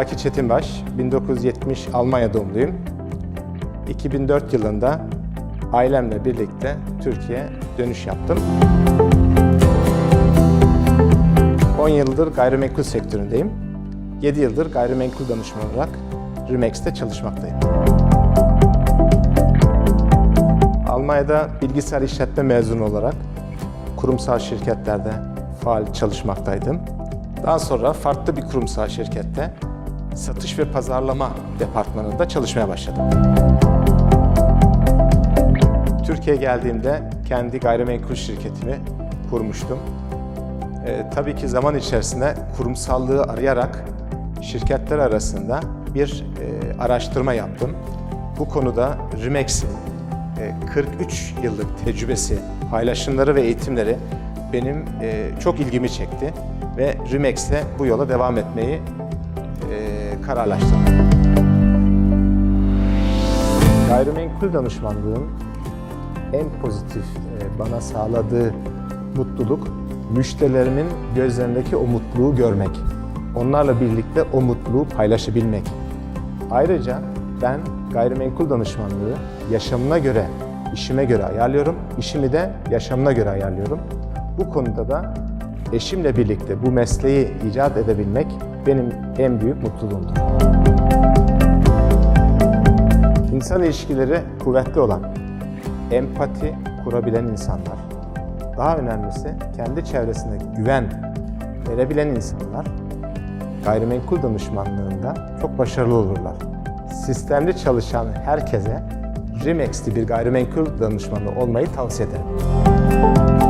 Zeki Çetinbaş, 1970 Almanya doğumluyum. 2004 yılında ailemle birlikte Türkiye dönüş yaptım. 10 yıldır gayrimenkul sektöründeyim. 7 yıldır gayrimenkul danışmanı olarak Remax'te çalışmaktayım. Almanya'da bilgisayar işletme mezunu olarak kurumsal şirketlerde faal çalışmaktaydım. Daha sonra farklı bir kurumsal şirkette satış ve pazarlama departmanında çalışmaya başladım. Türkiye'ye geldiğimde kendi gayrimenkul şirketimi kurmuştum. Ee, tabii ki zaman içerisinde kurumsallığı arayarak şirketler arasında bir e, araştırma yaptım. Bu konuda Remex'in e, 43 yıllık tecrübesi, paylaşımları ve eğitimleri benim e, çok ilgimi çekti ve Remex'te bu yola devam etmeyi kararlaştırdım. Gayrimenkul danışmanlığın en pozitif e, bana sağladığı mutluluk müşterilerimin gözlerindeki o mutluluğu görmek. Onlarla birlikte o mutluluğu paylaşabilmek. Ayrıca ben gayrimenkul danışmanlığı yaşamına göre, işime göre ayarlıyorum. İşimi de yaşamına göre ayarlıyorum. Bu konuda da eşimle birlikte bu mesleği icat edebilmek benim en büyük mutluluğumdur. İnsan ilişkileri kuvvetli olan, empati kurabilen insanlar, daha önemlisi kendi çevresine güven verebilen insanlar gayrimenkul danışmanlığında çok başarılı olurlar. Sistemli çalışan herkese Remex'li bir gayrimenkul danışmanı olmayı tavsiye ederim.